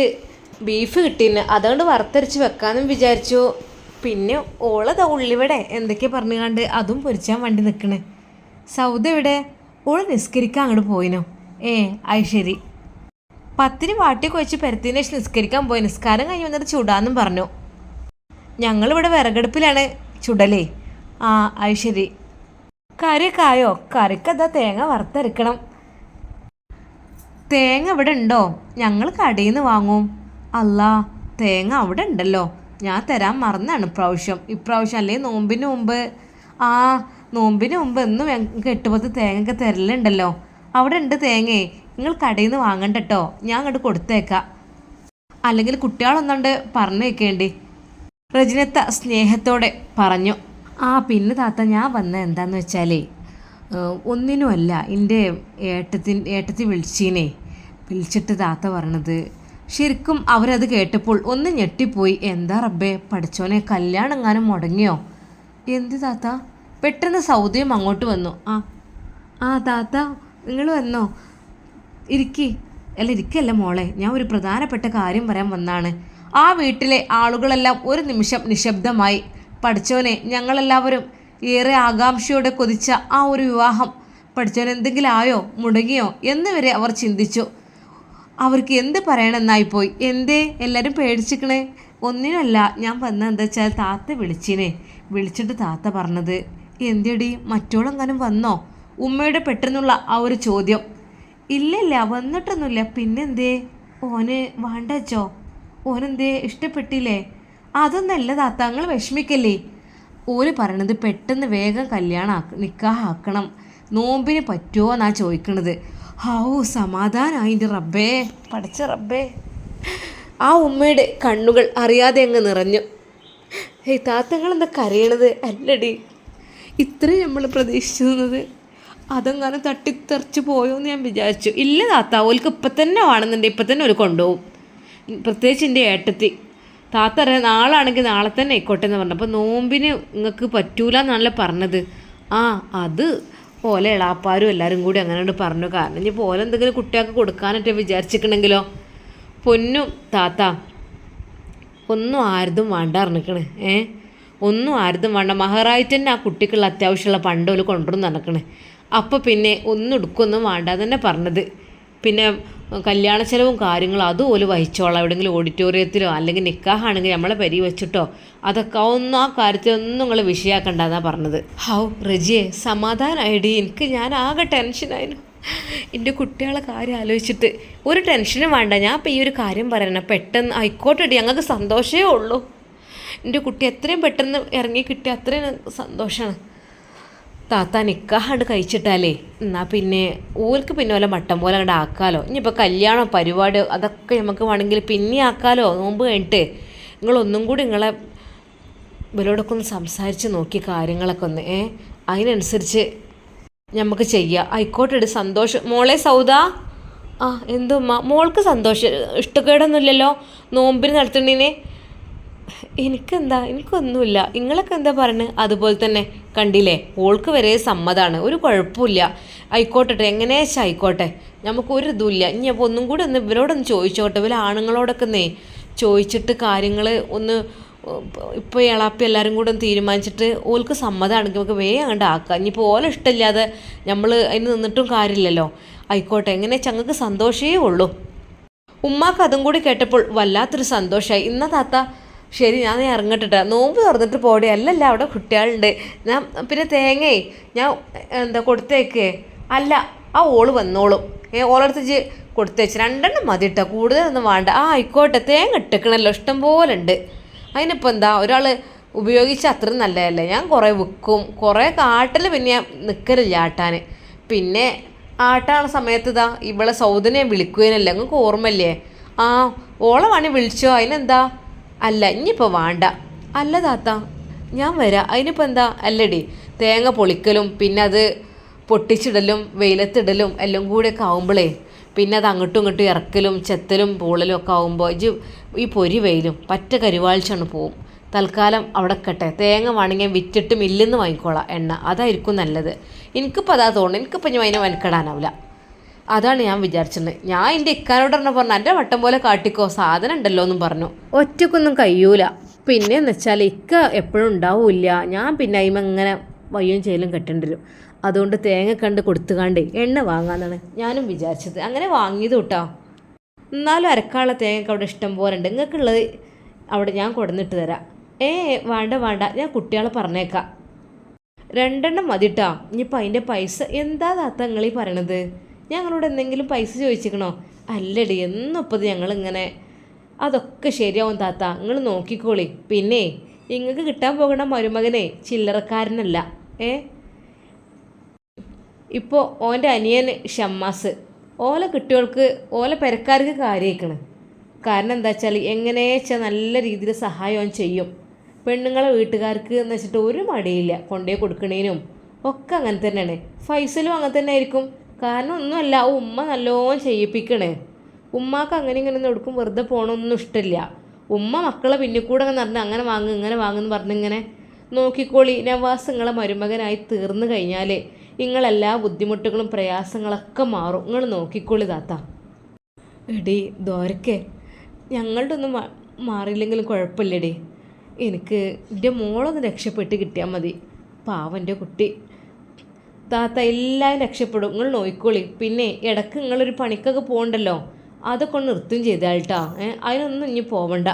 A: ബീഫ് കിട്ടിന് അതുകൊണ്ട് വറുത്തരച്ച് വെക്കാമെന്നും വിചാരിച്ചു. പിന്നെ ഓളത ഉള്ളിവിടെ. എന്തൊക്കെ പറഞ്ഞു കണ്ട് അതും പൊരിച്ചാൻ വേണ്ടി നിൽക്കണേ സൗദ എവിടെ? ഓൾ നിസ്കരിക്കാൻ അങ്ങോട്ട് പോയിനോ. ഏ അത് ശരി. പത്തിരി വാട്ടി കുഴച്ച് പരത്തിന് ശേഷം നിസ്കരിക്കാൻ പോയി. നിസ്കാരം കഴിഞ്ഞ് വന്നിട്ട് ചൂടാന്നും പറഞ്ഞു. ഞങ്ങളിവിടെ വിറകടുപ്പിലാണ്. ചുടലേ. ആ അത് ശരി. കറി കായോ കറിക്കതാ തേങ്ങ വറുത്തരക്കണം തേങ്ങ ഇവിടെ ഉണ്ടോ? ഞങ്ങൾ കടയിൽ നിന്ന് വാങ്ങും. അല്ല തേങ്ങ അവിടെ ഉണ്ടല്ലോ. ഞാൻ തരാൻ മറന്നാണ് ഇപ്രാവശ്യം. ഇപ്രാവശ്യം അല്ലെങ്കിൽ നോമ്പിന് മുമ്പ്? ആ നോമ്പിന് മുമ്പ് എന്നും ഞങ്ങൾക്ക് എട്ടുപത്ത് തേങ്ങയൊക്കെ തരലുണ്ടല്ലോ. അവിടെ ഉണ്ട് തേങ്ങയെ നിങ്ങൾ കടയിൽ നിന്ന് വാങ്ങണ്ട കേട്ടോ ഞാൻ അങ്ങോട്ട് കൊടുത്തേക്കാം. അല്ലെങ്കിൽ കുട്ടികളൊന്നുണ്ട് പറഞ്ഞു വെക്കേണ്ടി. റജിനത്ത സ്നേഹത്തോടെ പറഞ്ഞു. ആ പിന്നെ താത്ത ഞാൻ വന്ന എന്താന്ന് വെച്ചാലേ ഒന്നിനുമല്ല എന്റെ ഏട്ടത്തിൻ ഏട്ടത്തി വിളിച്ചീനെ. വിളിച്ചിട്ട് താത്ത പറഞ്ഞത് ശരിക്കും അവരത് കേട്ടപ്പോൾ ഒന്ന് ഞെട്ടിപ്പോയി. എന്താ റബ്ബേ പഠിച്ചോനെ കല്യാണം എങ്ങാനും മുടങ്ങിയോ? എന്ത് താത്ത? പെട്ടെന്ന് സൗദ്യം അങ്ങോട്ട് വന്നു. ആ ആ താത്ത നിങ്ങൾ വന്നോ? ഇരിക്കി. അല്ല ഇരിക്കല്ല മോളെ. ഞാൻ ഒരു പ്രധാനപ്പെട്ട കാര്യം പറയാൻ വന്നാണ്. ആ വീട്ടിലെ ആളുകളെല്ലാം ഒരു നിമിഷം നിശബ്ദമായി. പഠിച്ചവനെ ഞങ്ങളെല്ലാവരും ഏറെ ആകാംക്ഷയോടെ കൊതിച്ച ആ ഒരു വിവാഹം പഠിച്ചവൻ എന്തെങ്കിലും ആയോ മുടങ്ങിയോ എന്നിവരെ അവർ ചിന്തിച്ചു. അവർക്ക് എന്ത് പറയണമെന്നായിപ്പോയി. എന്തേ? എല്ലാവരും പേടിച്ചിക്കണേ ഒന്നിനല്ല ഞാൻ വന്ന എന്താ വെച്ചാൽ താത്ത വിളിച്ചിനെ. വിളിച്ചിട്ട് താത്ത പറഞ്ഞത് എന്തിടി മറ്റോളെങ്ങാനും വന്നോ? ഉമ്മയുടെ പെട്ടെന്നുള്ള ആ ഒരു ചോദ്യം. ഇല്ലില്ല വന്നിട്ടൊന്നുമില്ല. പിന്നെന്തേ? ഓന് വേണ്ടച്ചോ? ഓനെന്തേ? ഇഷ്ടപ്പെട്ടില്ലേ? അതൊന്നല്ല താത്ത നിങ്ങൾ വിഷമിക്കല്ലേ? ഓര് പറയണത് പെട്ടെന്ന് വേഗം കല്യാണം നിക്കാഹ് നിക്കാഹാക്കണം. നോമ്പിന് പറ്റുമോ എന്നാ ചോദിക്കണത്. ഹൗ സമാധാനായി എന്റെ റബ്ബേ. പഠിച്ച റബ്ബേ. ആ ഉമ്മയുടെ കണ്ണുകൾ അറിയാതെ അങ്ങ് നിറഞ്ഞു. ഹേയ് താത്തങ്ങൾ എന്താ കരയണത്? അല്ലടി. ഇത്രയും നമ്മൾ പ്രതീക്ഷിച്ചിരുന്നത് അതെങ്ങാനും തട്ടിത്തെറിച്ച് പോയോ എന്ന് ഞാൻ വിചാരിച്ചു. ഇല്ല താത്ത ഓൽക്ക് ഇപ്പം തന്നെ വേണമെന്നുണ്ട് ഇപ്പം തന്നെ ഒരു കൊണ്ടുപോകും പ്രത്യേകിച്ച് എന്റെ ഏട്ടത്തി. താത്ത അറിയാം നാളാണെങ്കിൽ നാളെ തന്നെ ആയിക്കോട്ടെ എന്ന് പറഞ്ഞു. അപ്പോൾ നോമ്പിന് നിങ്ങൾക്ക് പറ്റൂല എന്നാണല്ലോ പറഞ്ഞത്. ആ അത് പോലെ എളാപ്പാരും എല്ലാവരും കൂടി അങ്ങനെ പറഞ്ഞു. കാരണം ഇനി പോലെ എന്തെങ്കിലും കുട്ടികൾക്ക് കൊടുക്കാനായിട്ട് വിചാരിച്ചിക്കണമെങ്കിലോ പൊന്നും താത്ത ഒന്നും ആരതും വേണ്ട അറിഞ്ഞിക്കണ് ഏ? ഒന്നും ആരതും വേണ്ട. മഹറായിട്ട് തന്നെ ആ കുട്ടിക്കുള്ള അത്യാവശ്യമുള്ള പണ്ടോൽ കൊണ്ടുവന്ന് നടക്കണേ അപ്പോൾ പിന്നെ ഒന്നും എടുക്കൊന്നും വേണ്ട തന്നെ പറഞ്ഞത്. പിന്നെ കല്യാണ ചെലവും കാര്യങ്ങളും അതുപോലെ വഹിച്ചോളാം. എവിടെയെങ്കിലും ഓഡിറ്റോറിയത്തിലോ അല്ലെങ്കിൽ നിക്കാഹാണെങ്കിൽ നമ്മളെ പരി വെച്ചിട്ടോ അതൊക്കെ ഒന്നും ആ കാര്യത്തിൽ ഒന്നും നിങ്ങൾ വിഷയാക്കണ്ടെന്നാണ് പറഞ്ഞത്. ഹൗ റജിയെ സമാധാനമായിടി എനിക്ക് ഞാൻ ആകെ ടെൻഷനായിരുന്നു എന്റെ കുട്ടികളെ കാര്യം ആലോചിച്ചിട്ട് ഒരു ടെൻഷനും വേണ്ട. ഞാൻ ഇപ്പം ഈ ഒരു കാര്യം പറയണം പെട്ടെന്ന് ആയിക്കോട്ടെ ഞങ്ങൾക്ക് സന്തോഷമേ ഉള്ളൂ. എന്റെ കുട്ടി എത്രയും പെട്ടെന്ന് ഇറങ്ങി കിട്ടിയ അത്രയും സന്തോഷമാണ് താത്ത നിക്കാഹാണ്ട് കഴിച്ചിട്ടാലേ. എന്നാൽ പിന്നെ ഓൽക്ക് പിന്നെ വല്ല മട്ടം പോലെ അങ്ങോട്ട് ആക്കാലോ. ഇനിയിപ്പോൾ കല്യാണം പരിപാടി അതൊക്കെ നമുക്ക് വേണമെങ്കിൽ പിന്നെ ആക്കാലോ നോമ്പ് കഴിഞ്ഞിട്ട്. നിങ്ങളൊന്നും കൂടി നിങ്ങളെ ഇവരോടൊക്കെ ഒന്ന് സംസാരിച്ച് നോക്കി കാര്യങ്ങളൊക്കെ ഒന്ന് ഏ? അതിനനുസരിച്ച് നമുക്ക് ചെയ്യാം. ആയിക്കോട്ടെ സന്തോഷം. മോളെ സൗദ? ആ എന്തുമ്മ? മോൾക്ക് സന്തോഷം. ഇഷ്ടക്കേടൊന്നുമില്ലല്ലോ? നോമ്പിന് നടത്തുന്നതിന്? എനിക്കെന്താ? എനിക്കൊന്നുമില്ല. നിങ്ങളൊക്കെ എന്താ പറയുന്നത് അതുപോലെ തന്നെ കണ്ടില്ലേ? ഓൾക്ക് വരെ സമ്മതാണ്. ഒരു കുഴപ്പമില്ല. ആയിക്കോട്ടെ എങ്ങനെയാച്ചാ ആയിക്കോട്ടെ. നമുക്ക് ഒരു ഇതുമില്ല. ഇനി അപ്പോൾ ഒന്നും കൂടി ഒന്ന് ഇവരോടൊന്ന് ചോദിച്ചോട്ടെ. ഇവർ ആണുങ്ങളോടൊക്കെ നേ ചോദിച്ചിട്ട് കാര്യങ്ങൾ ഒന്ന് ഇപ്പോൾ ഇളാപ്പി എല്ലാവരും കൂടെ തീരുമാനിച്ചിട്ട് ഓൾക്ക് സമ്മതമാണെങ്കിൽ നമുക്ക് വേഗം അങ്ങോട്ട് ആക്കാം. ഇനിയിപ്പോൾ ഓല ഇഷ്ടമില്ലാതെ നമ്മൾ അതിന് നിന്നിട്ടും കാര്യമില്ലല്ലോ. ആയിക്കോട്ടെ എങ്ങനെ ചങ്ങൾക്ക് സന്തോഷമേ ഉള്ളൂ. ഉമ്മാക്ക് അതും കൂടി കേട്ടപ്പോൾ വല്ലാത്തൊരു സന്തോഷമായി ഇന്ന താത്ത ശരി ഞാൻ നീ ഇറങ്ങട്ടെ നോമ്പ് തുറന്നിട്ട് പോടെ. അല്ലല്ല അവിടെ കുട്ടികളുണ്ട്. ഞാൻ പിന്നെ തേങ്ങേ ഞാൻ എന്താ കൊടുത്തേക്കേ? അല്ല ആ ഓൾ വന്നോളും. ഏ ഓളടുത്ത് കൊടുത്തേച്ച് രണ്ടെണ്ണം മതി ഇട്ടാ കൂടുതലൊന്നും വേണ്ട. ആ ആയിക്കോട്ടെ തേങ്ങ ഇട്ടേക്കണല്ലോ ഇഷ്ടം പോലെ ഉണ്ട്. അതിനിപ്പോൾ എന്താ ഒരാൾ ഉപയോഗിച്ച അത്രയും നല്ലതല്ലേ? ഞാൻ കുറേ വിൽക്കും. കുറേ കാട്ടിൽ പിന്നെ ഞാൻ നിൽക്കലില്ല ആട്ടാൻ പിന്നെ ആട്ടാണ് സമയത്ത് ഇതാ ഇവളെ സൗദനെ വിളിക്കുകയെന്നല്ലേ നിങ്ങൾക്ക് ഓർമ്മല്ലേ ആ ഓളെ വേണി വിളിച്ചോ. അതിനെന്താ? അല്ല ഇനിയിപ്പോൾ വേണ്ട. അല്ല താത്ത ഞാൻ വരാം. അതിനിപ്പോൾ എന്താ? അല്ലടി തേങ്ങ പൊളിക്കലും പിന്നെ അത് പൊട്ടിച്ചിടലും വെയിലത്തിടലും എല്ലാം കൂടെ ഒക്കെ ആവുമ്പോഴേ പിന്നെ അത് അങ്ങോട്ടും ഇങ്ങോട്ടും ഇറക്കലും ചെത്തലും പൂളലും ഒക്കെ ആവുമ്പോൾ ഇജ് ഈ പൊരി വെയിലും പറ്റ കരുവാഴ്ചയാണ് പോവും. തൽക്കാലം അവിടെ കട്ടെ തേങ്ങ വേണമെങ്കിൽ വിറ്റിട്ട് മില്ലിന്ന് വാങ്ങിക്കോളാം എണ്ണ. അതായിരിക്കും നല്ലത്. എനിക്കിപ്പോൾ അതാ തോന്നുന്നു എനിക്കിപ്പോൾ ഞാൻ അതിനെ വനക്കെടാനാവില്ല അതാണ് ഞാൻ വിചാരിച്ചത്. ഞാൻ എന്റെ ഇക്കാനോട് പറഞ്ഞ പറഞ്ഞു എന്റെ വട്ടം പോലെ കാട്ടിക്കോ സാധനം ഉണ്ടല്ലോ എന്നും പറഞ്ഞു. ഒറ്റക്കൊന്നും കഴിയൂല. പിന്നെ എന്ന് വെച്ചാൽ ഇക്ക എപ്പോഴും ഉണ്ടാവില്ല. ഞാൻ പിന്നെ അതിമ ഇങ്ങനെ വയ്യും ചെയ്യലും കെട്ടേണ്ടി വരും. അതുകൊണ്ട് തേങ്ങ കണ്ട് കൊടുത്തുകാണ്ട് എണ്ണ വാങ്ങാന്നാണ് ഞാനും വിചാരിച്ചത്. അങ്ങനെ വാങ്ങിയത് കേട്ടോ എന്നാലും അരക്കാനുള്ള തേങ്ങയൊക്കെ അവിടെ ഇഷ്ടം പോലെ ഉണ്ട്. നിങ്ങൾക്കുള്ളത് അവിടെ ഞാൻ കൊടുന്നിട്ട് തരാം. ഏ വേണ്ട വേണ്ട. ഞാൻ കുട്ടികളെ പറഞ്ഞേക്കാം. രണ്ടെണ്ണം മതിട്ടാ ഇനിയിപ്പോൾ അതിന്റെ പൈസ എന്താ താത്ത നിങ്ങളീ പറയണത്? ഞങ്ങളോട് എന്തെങ്കിലും പൈസ ചോദിച്ചിക്കണോ അല്ലടി എന്നിപ്പോൾ ഞങ്ങളിങ്ങനെ. അതൊക്കെ ശരിയാവും താത്ത. നിങ്ങൾ നോക്കിക്കോളി. പിന്നെ നിങ്ങൾക്ക് കിട്ടാൻ പോകണ മരുമകനെ ചില്ലറക്കാരനല്ല. ഏ? ഇപ്പോൾ ഓന്റെ അനിയൻ ഷമ്മാസ്. ഓല കുട്ടികൾക്ക് ഓല പെരക്കാർക്ക് കാര്യമായിക്കണ് കാരണം എന്താ വെച്ചാൽ എങ്ങനെ വെച്ചാൽ നല്ല രീതിയിൽ സഹായം അവൻ ചെയ്യും. പെണ്ണുങ്ങളെ വീട്ടുകാർക്ക് എന്ന് വെച്ചിട്ട് ഒരു മടിയില്ല കൊണ്ടുപോയി കൊടുക്കണേനും. ഒക്കെ അങ്ങനെ തന്നെയാണ്. ഫൈസലും അങ്ങനെ തന്നെ ആയിരിക്കും. കാരണം ഒന്നുമല്ല ഉമ്മ നല്ലോണം ചെയ്യിപ്പിക്കണേ. ഉമ്മാക്ക് അങ്ങനെ ഇങ്ങനെ ഒന്നും എടുക്കും വെറുതെ പോകണമൊന്നും ഇഷ്ടമില്ല. ഉമ്മ മക്കളെ പിന്നെ കൂടെ അങ്ങനെ അങ്ങനെ വാങ്ങും ഇങ്ങനെ വാങ്ങുമെന്ന് പറഞ്ഞിങ്ങനെ നോക്കിക്കോളി. നവാസ് നിങ്ങളെ മരുമകനായി തീർന്നു കഴിഞ്ഞാൽ നിങ്ങളെല്ലാ ബുദ്ധിമുട്ടുകളും പ്രയാസങ്ങളൊക്കെ മാറും. നിങ്ങൾ നോക്കിക്കോളി താത്ത. എടി ദോരക്കെ ഞങ്ങളുടെ ഒന്നും മാറിയില്ലെങ്കിലും കുഴപ്പമില്ലടി. എനിക്ക് എന്റെ മോളൊന്ന് രക്ഷപ്പെട്ട് കിട്ടിയാൽ മതി. പാവന്റെ കുട്ടി. താത്ത എല്ലാവരും രക്ഷപ്പെടും. നിങ്ങൾ നോക്കിക്കോളി പിന്നെ ഇടയ്ക്ക് നിങ്ങളൊരു പണിക്കൊക്കെ പോകണ്ടല്ലോ അതൊക്കെ ഒന്ന് നിർത്തും ചെയ്താൾട്ടാ ഏ അതിനൊന്നും ഇനി പോവണ്ട.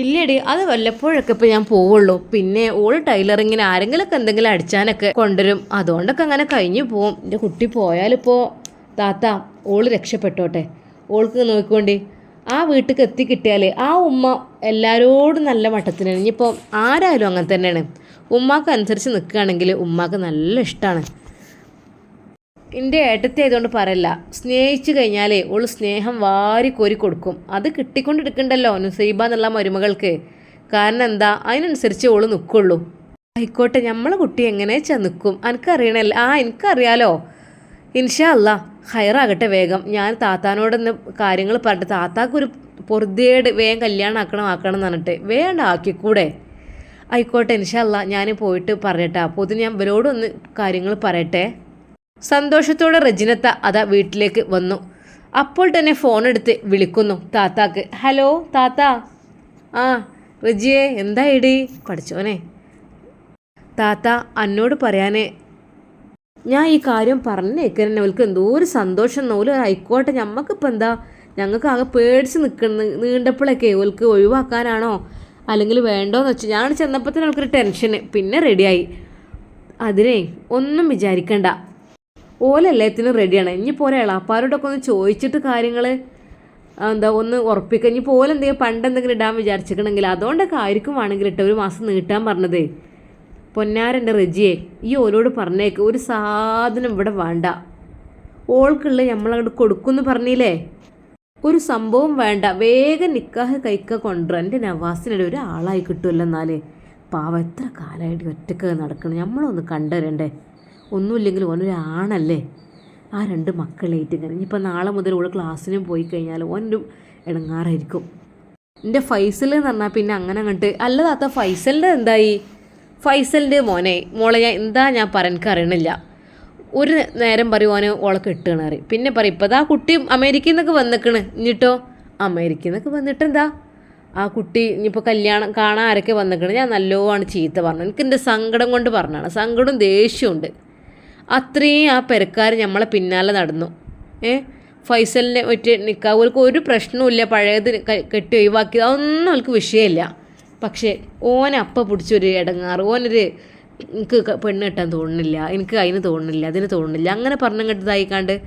A: ഇല്ലടി അത് വല്ലപ്പോഴൊക്കെ ഇപ്പം ഞാൻ പോവുള്ളൂ. പിന്നെ ഓൾ ടൈലറിങ്ങിന് ആരെങ്കിലുമൊക്കെ എന്തെങ്കിലും അടിച്ചാനൊക്കെ കൊണ്ടുവരും. അതുകൊണ്ടൊക്കെ അങ്ങനെ കഴിഞ്ഞു പോവും. എന്റെ കുട്ടി പോയാലിപ്പോൾ താത്ത ഓൾ രക്ഷപ്പെട്ടോട്ടെ. ഓൾക്ക് നോക്കിക്കോണ്ടി ആ വീട്ടിലേക്ക് എത്തിക്കിട്ടിയാൽ ആ ഉമ്മ എല്ലാവരോടും നല്ല മട്ടത്തിനാണ് ഇനിയിപ്പോൾ ആരായാലും അങ്ങനെ തന്നെയാണ്. ഉമ്മാക്ക് അനുസരിച്ച് നിൽക്കുകയാണെങ്കിൽ ഉമ്മാക്ക് നല്ല ഇഷ്ടമാണ് എന്റെ ഇടത്തെ ആയതുകൊണ്ട് പറയല്ല. സ്നേഹിച്ചു കഴിഞ്ഞാലേ ഉള്ള സ്നേഹം വാരി കോരി കൊടുക്കും. അത് കിട്ടിക്കൊണ്ടിരിക്കണ്ടല്ലോ നുസൈബ എന്നുള്ള മരുമകൾക്ക്. കാരണം എന്താ? അതിനനുസരിച്ച് ഓൾ നിൽക്കുള്ളൂ ആയിക്കോട്ടെ നമ്മളെ കുട്ടി എങ്ങനെ വെച്ചാൽ നിൽക്കും എനിക്കറിയണല്ല ആ എനിക്കറിയാലോ. ഇൻഷാ അല്ല ഹയറാകട്ടെ വേഗം. ഞാൻ താത്താനോടൊന്ന് കാര്യങ്ങൾ പറഞ്ഞിട്ട് താത്താക്കൊരു പൊറുതേട് വേഗം കല്യാണം ആക്കണം ആക്കണം എന്ന് പറഞ്ഞിട്ട്. വേണ്ട ആക്കിക്കൂടെ. ആയിക്കോട്ടെ ഇൻഷല്ല ഞാൻ പോയിട്ട് പറയട്ടെ. അപ്പോൾ ഇത് ഞാൻ ഇവരോടൊന്ന് കാര്യങ്ങൾ പറയട്ടെ. സന്തോഷത്തോടെ റജിനത്ത അതാ വീട്ടിലേക്ക് വന്നു. അപ്പോൾ തന്നെ ഫോൺ എടുത്ത് വിളിക്കുന്നു. താത്താക്ക് ഹലോ താത്ത. ആ റജിയെ എന്താ ഇടി പഠിച്ചോനെ. താത്ത അന്നോട് പറയാനേ. ഞാൻ ഈ കാര്യം പറഞ്ഞേക്കാൻ അവൾക്ക് എന്തോ ഒരു സന്തോഷം. നോലും ആയിക്കോട്ടെ. ഞമ്മക്കിപ്പോൾ എന്താ? ഞങ്ങൾക്ക് ആകെ പേടിച്ച് നിൽക്കുന്ന നീണ്ടപ്പോഴൊക്കെ ഓൾക്ക് ഒഴിവാക്കാനാണോ? അല്ലെങ്കിൽ വേണ്ടോന്ന് വെച്ചു ഞാൻ ചെന്നപ്പോൾ തന്നെ അവൾക്കൊരു ടെൻഷന്. പിന്നെ റെഡിയായി അതിനെ ഒന്നും വിചാരിക്കണ്ട. ഓലെല്ലാത്തിനും റെഡിയാണ് ഇനി പോലെ എളാപ്പാരോടൊക്കെ ഒന്ന് ചോദിച്ചിട്ട് കാര്യങ്ങൾ എന്താ ഒന്ന് ഉറപ്പിക്കുക ഇനിയിപ്പോൾ ഓലെന്തെങ്കിലും പണ്ട് എന്തെങ്കിലും ഇടാൻ വിചാരിച്ചിരിക്കണമെങ്കിൽ അതുകൊണ്ടൊക്കെ ആയിരിക്കും വേണമെങ്കിൽ ഇട്ട് ഒരു മാസം നീട്ടാൻ പറഞ്ഞത്. പൊന്നാരന്റെ റെജിയെ ഈ ഓലോട് പറഞ്ഞേക്ക്. ഒരു സാധനം ഇവിടെ വേണ്ട. ഓൾക്കുള്ള നമ്മളങ്ങോട്ട് കൊടുക്കുമെന്ന് പറഞ്ഞില്ലേ? ഒരു സംഭവം വേണ്ട. വേഗം നിക്കാഹ് കൈക്ക കൊണ്ടുവരാൻ എന്റെ നവാസിനിടെ ഒരാളായി കിട്ടുമല്ലോ എന്നാലേ. പാവം എത്ര കാലമായിട്ട് ഒറ്റയ്ക്ക് നടക്കണം? നമ്മളൊന്ന് കണ്ടുവരണ്ടേ ഒന്നുമില്ലെങ്കിൽ ഓനൊരു ആണല്ലേ? ആ രണ്ട് മക്കളേറ്റ് ഇങ്ങനെ. ഇനിയിപ്പോൾ നാളെ മുതൽ ഓൾ ക്ലാസ്സിനും പോയി കഴിഞ്ഞാൽ ഓനൊരു ഇടങ്ങാറായിരിക്കും എന്റെ ഫൈസൽ എന്ന് പറഞ്ഞാൽ പിന്നെ അങ്ങനെ അങ്ങോട്ട്. അല്ല താത്ത ഫൈസലിന്റെ എന്തായി? ഫൈസലിന്റെ മോനെ. മോളെ ഞാൻ എന്താ ഞാൻ പറയാൻ അറിയണില്ല ഒരു നേരം പറയും ഓന് ഓളെ കെട്ടുകയാണ് അറിയും പിന്നെ പറയും ഇപ്പോൾ ആ കുട്ടി അമേരിക്കയിൽ നിന്നൊക്കെ വന്നിക്കണ്. എന്നിട്ടോ അമേരിക്കയിൽ നിന്നൊക്കെ വന്നിട്ട് എന്താ ആ കുട്ടി ഇനിയിപ്പോൾ കല്യാണം കാണാൻ ആരൊക്കെ വന്നിക്കണ്? ഞാൻ നല്ലോണം ചീത്ത പറഞ്ഞു. എനിക്ക് എന്റെ സങ്കടം കൊണ്ട് പറഞ്ഞാണ് സങ്കടം ദേഷ്യമുണ്ട് അത്രയും ആ പെരക്കാർ നമ്മളെ പിന്നാലെ നടന്നു. ഏ? ഫൈസലിനെ ഒറ്റ നിൽക്കുക അവർക്ക് ഒരു പ്രശ്നവുമില്ല. പഴയത് കെട്ടി ഒഴിവാക്കിയത് അതൊന്നും അവർക്ക് വിഷയമില്ല. പക്ഷേ ഓനെ അപ്പ പിടിച്ചൊരു ഇടങ്ങാറ് ഓനൊരു എനിക്ക് പെണ്ണ് കെട്ടാൻ തോന്നുന്നില്ല. എനിക്ക് അതിന് തോന്നുന്നില്ല. അതിന് തോന്നുന്നില്ല. അങ്ങനെ പറഞ്ഞു കെട്ടതായിക്കാണ്ട്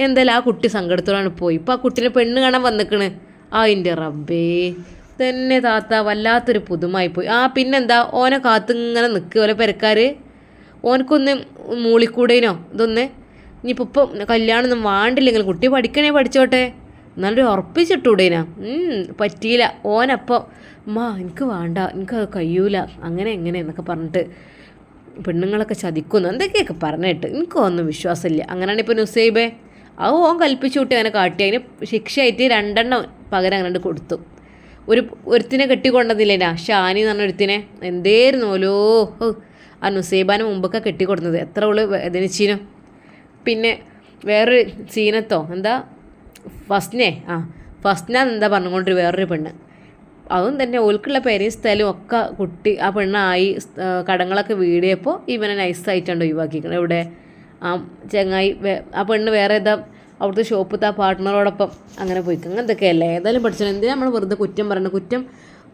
A: എന്തായാലും ആ കുട്ടി സങ്കടത്തോടാണ് പോയി. ഇപ്പോൾ ആ കുട്ടീനെ പെണ്ണ് കാണാൻ വന്നിക്കണ്. ആ എന്റെ റബ്ബേ. തന്നെ താത്ത വല്ലാത്തൊരു പുതുമായി പോയി ആ പിന്നെന്താ? ഓനെ കാത്തിങ്ങനെ നിൽക്കുക ഓലെ പെരക്കാർ ഓനക്കൊന്ന് മൂളിക്കൂടേനോ? ഇതൊന്ന്. ഇനിയിപ്പോൾ ഇപ്പം കല്യാണം ഒന്നും വാണ്ടില്ലെങ്കിൽ കുട്ടി പഠിക്കണേ പഠിച്ചോട്ടെ. നല്ലൊരു ഉറപ്പിച്ചിട്ടൂടേനാ? പറ്റിയില്ല. ഓനപ്പോൾ മാ എനിക്ക് വേണ്ട എനിക്ക് അത് കഴിയൂല. അങ്ങനെ എങ്ങനെ എന്നൊക്കെ പറഞ്ഞിട്ട് പെണ്ണുങ്ങളൊക്കെ ചതിക്കുന്നു. എന്തൊക്കെയൊക്കെ പറഞ്ഞിട്ട്? എനിക്കൊന്നും വിശ്വാസമില്ല. അങ്ങനെയാണ് ഇപ്പോൾ നുസൈബേ അത് ഓൻ കൽപ്പിച്ചു വിട്ട് അങ്ങനെ കാട്ടി. അതിന് ശിക്ഷയായിട്ട് രണ്ടെണ്ണം പകരം അങ്ങനെ കൊടുത്തു. ഒരു ഒരുത്തിനെ കെട്ടിക്കൊണ്ടതില്ലേനാ ഷാനി എന്ന് പറഞ്ഞ ഒരുത്തിനെ. എന്തേരുന്നോലോ ആ നുസൈബാന് മുമ്പൊക്കെ കെട്ടിക്കൊടുത്തത്. എത്ര ഓൾ വേദനിച്ചീനു പിന്നെ വേറൊരു സീനത്തോ എന്താ? ഫസ്റ്റിനെ ആ ഫസ്റ്റിന എന്താ പറഞ്ഞുകൊണ്ടൊരു വേറൊരു പെണ്ണ്. അതും തന്നെ ഓൽക്കുള്ള പേരെയും സ്ഥലവും ഒക്കെ കുട്ടി ആ പെണ്ണായി കടങ്ങളൊക്കെ വീടിയപ്പോൾ ഇവനെ നൈസായിട്ടാണ് ഒഴിവാക്കിക്കണം ഇവിടെ ആ ചങ്ങായി ആ പെണ്ണ് വേറെ ഏതാ അവിടുത്തെ ഷോപ്പത്തെ ആ പാർട്ട്ണറോടൊപ്പം അങ്ങനെ പോയി അങ്ങനത്തൊക്കെയല്ലേ ഏതായാലും പഠിച്ചോ എന്തിനാ നമ്മൾ വെറുതെ കുറ്റം പറയണം കുറ്റം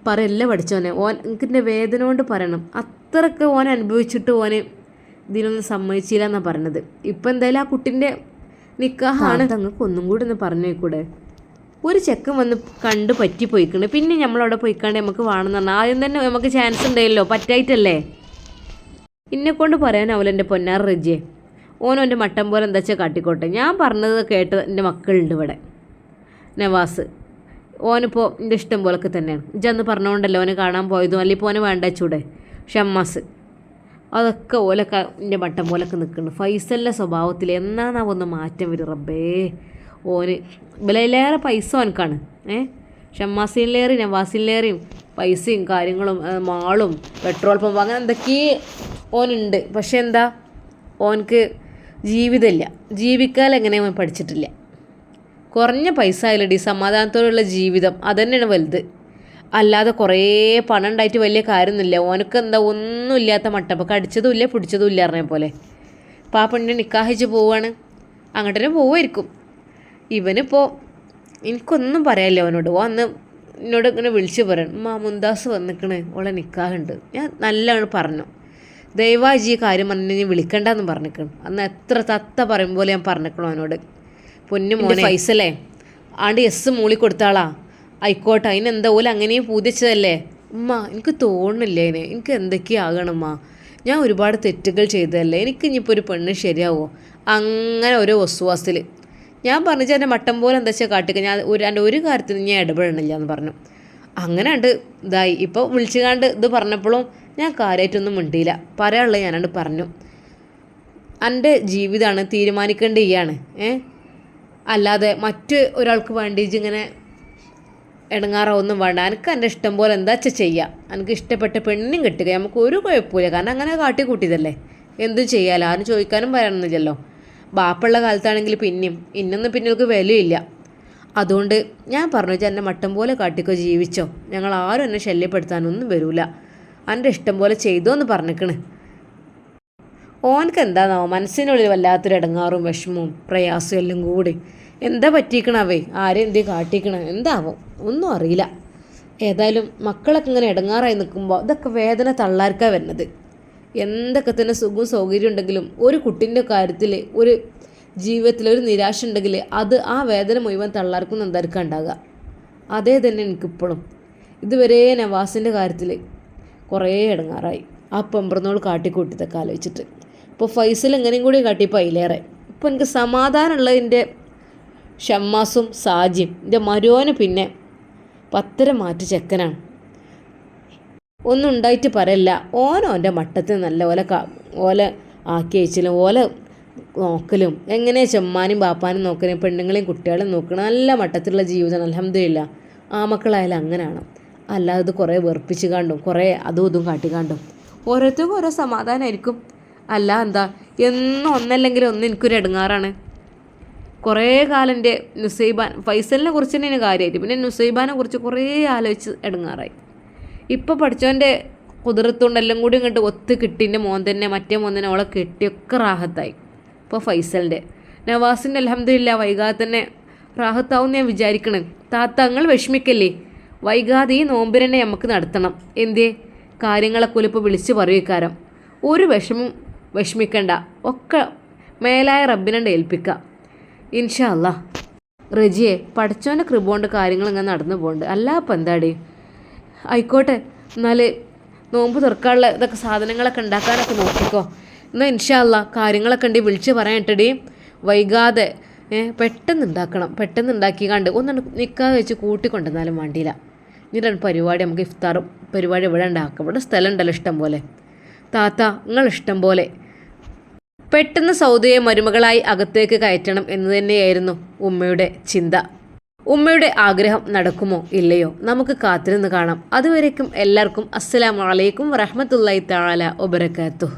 A: പറയല്ല പഠിച്ചോനെ ഓൻ എനിക്കിന്റെ വേദന കൊണ്ട് പറയണം. അത്രയൊക്കെ ഓൻ അനുഭവിച്ചിട്ട് ഓന് ഇതിനൊന്നും സമ്മതിച്ചില്ല എന്നാണ് പറഞ്ഞത് ഇപ്പം എന്തായാലും ആ കുട്ടിന്റെ നിക്കാഹാണ് തങ്ങൾക്ക് ഒന്നും കൂടി ഒന്ന് പറഞ്ഞു കൂടെ ഒരു ചെക്കൻ വന്ന് കണ്ട് പറ്റി പോയിക്കണ് പിന്നെ നമ്മളവിടെ പോയിക്കാണ്ട് നമുക്ക് വേണമെന്ന് പറഞ്ഞാൽ ആദ്യം തന്നെ നമുക്ക് ചാൻസ് ഉണ്ടായല്ലോ പറ്റായിട്ടല്ലേ? എന്നെ കൊണ്ട് പറയാനാവില്ല എന്റെ പൊന്നാർ റജിയെ. ഓനോ എന്റെ മട്ടം പോലെ എന്താ വെച്ചാൽ കാട്ടിക്കോട്ടെ. ഞാൻ പറഞ്ഞത് കേട്ട് എന്റെ മക്കളുണ്ട് ഇവിടെ. നവാസ്. ഓനിപ്പോൾ എന്റെ ഇഷ്ടം പോലൊക്കെ തന്നെയാണ്. ഇജന്ന് പറഞ്ഞുകൊണ്ടല്ലോ ഓനെ കാണാൻ പോയതും അല്ലെങ്കിൽ ഇപ്പോൾ ഓനെ വേണ്ട ചൂടെ? ഷമ്മാസ്. അതൊക്കെ ഓലൊക്കെ എന്റെ മട്ടം പോലൊക്കെ നിൽക്കുന്നു ഫൈസലിന്റെ സ്വഭാവത്തിൽ എന്നാണ് ഒന്ന് മാറ്റം വരും റബ്ബേ. ഓന് വിലയിലേറെ പൈസ ഓനക്കാണ് ഏ? ഷമ്മാസിലേറി നവാസിലേറിയും പൈസയും കാര്യങ്ങളും മാളും പെട്രോൾ പമ്പ് അങ്ങനെ എന്തൊക്കെയും ഓനുണ്ട്. പക്ഷെ എന്താ? ഓനക്ക് ജീവിതമില്ല. ജീവിക്കാൻ എങ്ങനെ പഠിച്ചിട്ടില്ല. കുറഞ്ഞ പൈസ ആയാലടി സമാധാനത്തോടുള്ള ജീവിതം അതന്നെയാണ് വലുത്. അല്ലാതെ കുറേ പണം ഉണ്ടായിട്ട് വലിയ കാര്യമൊന്നുമില്ല. ഓനക്ക് എന്താ ഒന്നുമില്ലാത്ത മട്ടപ്പം കടിച്ചതും ഇല്ല പിടിച്ചതും ഇല്ല പറഞ്ഞ പോലെ. പാപ്പണ്ണിനെ ആ നിക്കാഹിച്ച് പോവാണ്. അങ്ങോട്ട് തന്നെ പോവായിരിക്കും. ഇവനിപ്പോൾ എനിക്കൊന്നും പറയാനില്ല അവനോട്. ഓ അന്ന് എന്നോട് ഇങ്ങനെ വിളിച്ച് പറയണം. മാ മുന്താസ് വന്നിക്കണ്. ഓളെ നിക്കാഹുണ്ട് ഞാൻ നല്ലവണ് പറഞ്ഞു. ഈ കാര്യം പറഞ്ഞു ഞാൻ വിളിക്കണ്ടെന്ന് പറഞ്ഞിക്കണം. അന്ന് എത്ര തത്ത പറയും പോലെ ഞാൻ പറഞ്ഞിക്കണം അവനോട്. പൊന്നു മോനെ. ഫൈസലേ ആണ്ട് എസ് മൂളി കൊടുത്താളാ. ആയിക്കോട്ടെ അതിനെന്താ ഓല അങ്ങനെയും പൂതിച്ചതല്ലേ? ഉമ്മ എനിക്ക് തോന്നുന്നില്ല അതിന് എനിക്ക് എന്തൊക്കെയാകണമ്മ ഞാൻ ഒരുപാട് തെറ്റുകൾ ചെയ്തതല്ലേ? എനിക്ക് ഇനിയിപ്പോൾ ഒരു പെണ്ണ് ശരിയാവോ? അങ്ങനെ ഓരോ വസ്വാസത്തിൽ ഞാൻ പറഞ്ഞു എന്റെ മട്ടം പോലെ എന്താ വെച്ചാൽ കാട്ടിക്ക. ഞാൻ ഒരു എന്റെ ഒരു കാര്യത്തിന് ഞാൻ ഇടപെടണില്ല എന്ന് പറഞ്ഞു. അങ്ങനെ ഉണ്ട് ഇതായി. ഇപ്പോൾ വിളിച്ചുകാണ്ട് ഇത് പറഞ്ഞപ്പോഴും ഞാൻ കാര്യമായിട്ടൊന്നും മിണ്ടിയില്ല. പറയാനുള്ളത് ഞാനണ്ട് പറഞ്ഞു. എന്റെ ജീവിതമാണ് തീരുമാനിക്കേണ്ട ഈയാണ് ഏ? അല്ലാതെ മറ്റ് ഒരാൾക്ക് വേണ്ടി ഇങ്ങനെ ഇടങ്ങാറാവൊന്നും വേണ്ട. എനിക്ക് എന്റെ ഇഷ്ടം പോലെ എന്താ വെച്ചാൽ ചെയ്യാം. എനിക്ക് ഇഷ്ടപ്പെട്ട പെണ്ണും കിട്ടുക. നമുക്ക് ഒരു കുഴപ്പമില്ല കാരണം അങ്ങനെ കാട്ടി കൂട്ടിയതല്ലേ. എന്തും ചെയ്യാലോ ആരും ചോദിക്കാനും പറയണമെന്നില്ലല്ലോ ബാപ്പുള്ള കാലത്താണെങ്കിൽ പിന്നെയും ഇന്നൊന്നും പിന്നെ എനിക്ക് വിലയില്ല. അതുകൊണ്ട് ഞാൻ പറഞ്ഞു വെച്ചാൽ എന്നെ മട്ടം പോലെ കാട്ടിക്കോ ജീവിച്ചോ. ഞങ്ങൾ ആരും എന്നെ ശല്യപ്പെടുത്താനൊന്നും വരില്ല എന്റെ ഇഷ്ടം പോലെ ചെയ്തോ എന്ന് പറഞ്ഞിക്കണ്. ഓനക്ക് എന്താണാവോ മനസ്സിനുള്ളിൽ വല്ലാത്തൊരു ഇടങ്ങാറും വിഷമവും പ്രയാസവും എല്ലാം കൂടി. എന്താ പറ്റിക്കണവേ ആരും എന്തേ കാട്ടിക്കണ? എന്താവും? ഒന്നും അറിയില്ല. ഏതായാലും മക്കളൊക്കെ ഇങ്ങനെ ഇടങ്ങാറായി നിൽക്കുമ്പോൾ ഇതൊക്കെ വേദന തള്ളാർക്കാണ് വരുന്നത്. എന്തൊക്കെ തന്നെ സുഖവും സൗകര്യം ഉണ്ടെങ്കിലും ഒരു കുട്ടിന്റെ കാര്യത്തിൽ ഒരു ജീവിതത്തിൽ ഒരു നിരാശ ഉണ്ടെങ്കിൽ അത് ആ വേദന മുഴുവൻ തള്ളാർക്കും എന്തായിരിക്കും ഉണ്ടാകുക അതേ തന്നെ എനിക്കിപ്പോഴും. ഇതുവരെ നവാസിന്റെ കാര്യത്തിൽ കുറേ ഇടങ്ങാറായി ആ പെമ്പറന്നോൾ കാട്ടിക്കൂട്ടിയതൊക്കെ ആലോചിച്ചിട്ട്. ഇപ്പോൾ ഫൈസൽ എങ്ങനെയും കൂടി കാട്ടിയപ്പോൾ അതിലേറെ ഇപ്പോൾ എനിക്ക് സമാധാനമുള്ളതിന്റെ ഷമ്മാസും സാജിയും എന്റെ മരുവന് പിന്നെ പത്തര മാറ്റി ചെക്കനാണ്. ഒന്നും ഉണ്ടായിട്ട് പറയല്ല. ഓനോ എന്റെ മട്ടത്തിൽ നല്ല ഓല ഓല ആക്കി അയച്ചിലും ഓല നോക്കലും എങ്ങനെ ചെമ്മാനും ബാപ്പാനും നോക്കലും പെണ്ണുങ്ങളെയും കുട്ടികളെയും നോക്കണം നല്ല മട്ടത്തിലുള്ള ജീവിതം അലഹമില്ല മക്കളായാലും അങ്ങനെയാണ്. അല്ലാതെ കുറേ വെറുപ്പിച്ച് കണ്ടും കുറേ അതും ഇതും കാട്ടിക്കാണ്ടും ഓരോരുത്തർക്കും ഓരോ സമാധാനമായിരിക്കും അല്ല എന്താ? എന്നും ഒന്നല്ലെങ്കിൽ ഒന്ന് എനിക്കൊരു ഇടങ്ങാറാണ് കുറേ കാലം എന്റെ നുസൈബാൻ ഫൈസലിനെ കുറിച്ച് തന്നെ കാര്യമായിട്ട്. പിന്നെ നുസൈബാനെ കുറിച്ച് കുറേ ആലോചിച്ച് ഇടങ്ങാറായി ഇപ്പോൾ പഠിച്ചവന്റെ കുതിർത്തുകൊണ്ട് എല്ലാം കൂടി ഇങ്ങോട്ട് ഒത്ത് കിട്ടിന്റെ മോൻ തന്നെ മറ്റേ മോൻ തന്നെ അവളെ കെട്ടിയൊക്കെ റാഹത്തായി. ഇപ്പോൾ ഫൈസലിന്റെ. നവാസിന്റെ അലഹമില്ല വൈകാതെ തന്നെ റാഹത്താവും ഞാൻ വിചാരിക്കണേ. താത്ത നിങ്ങൾ വിഷമിക്കല്ലേ? വൈകാതെ ഈ നോമ്പിനെ നമുക്ക് നടത്തണം. എന്തേ? കാര്യങ്ങളൊക്കെ ഇപ്പോൾ വിളിച്ച് പറയിക്കാരം ഒരു വിഷമം വിഷമിക്കണ്ട. ഒക്കെ മേലായ റബ്ബിനെ ഏൽപ്പിക്കാം. ഇൻഷാ റജിയെ പഠിച്ചോന്റെ കൃപോണ്ട് കാര്യങ്ങൾ ഇങ്ങനെ നടന്നു പോകുന്നുണ്ട് അല്ല അപ്പം എന്താടി? ആയിക്കോട്ടെ എന്നാൽ നോമ്പ് തുറക്കാനുള്ള ഇതൊക്കെ സാധനങ്ങളൊക്കെ ഉണ്ടാക്കാനൊക്കെ നോക്കിക്കോ. എന്നാൽ ഇൻഷാല്ല കാര്യങ്ങളൊക്കെ ഉണ്ട് വിളിച്ച് പറയാനിട്ടടി വൈകാതെ പെട്ടെന്ന് ഉണ്ടാക്കണം. പെട്ടെന്ന് ഉണ്ടാക്കി കണ്ട് ഒന്ന് നിൽക്കാതെ വെച്ച് കൂട്ടിക്കൊണ്ടുവന്നാലും വേണ്ടിയില്ല. എന്നിട്ടാണ് പരിപാടി നമുക്ക് ഇഫ്താറും പരിപാടി ഇവിടെ ഉണ്ടാക്കാം. ഇവിടെ സ്ഥലം ഉണ്ടല്ലോ ഇഷ്ടം പോലെ. താത്ത നിങ്ങൾ ഇഷ്ടം പോലെ. പെട്ടെന്ന് സൗദിയെ മരുമകളായി അകത്തേക്ക് കയറ്റണം എന്ന് തന്നെയായിരുന്നു ഉമ്മയുടെ ചിന്ത. ഉമ്മയുടെ ആഗ്രഹം നടക്കുമോ ഇല്ലയോ നമുക്ക് കാത്തിരുന്ന് കാണാം. അതുവരേക്കും എല്ലാവർക്കും അസ്സലാമലൈക്കും അലൈക്കും താല വബറകാതുഹു.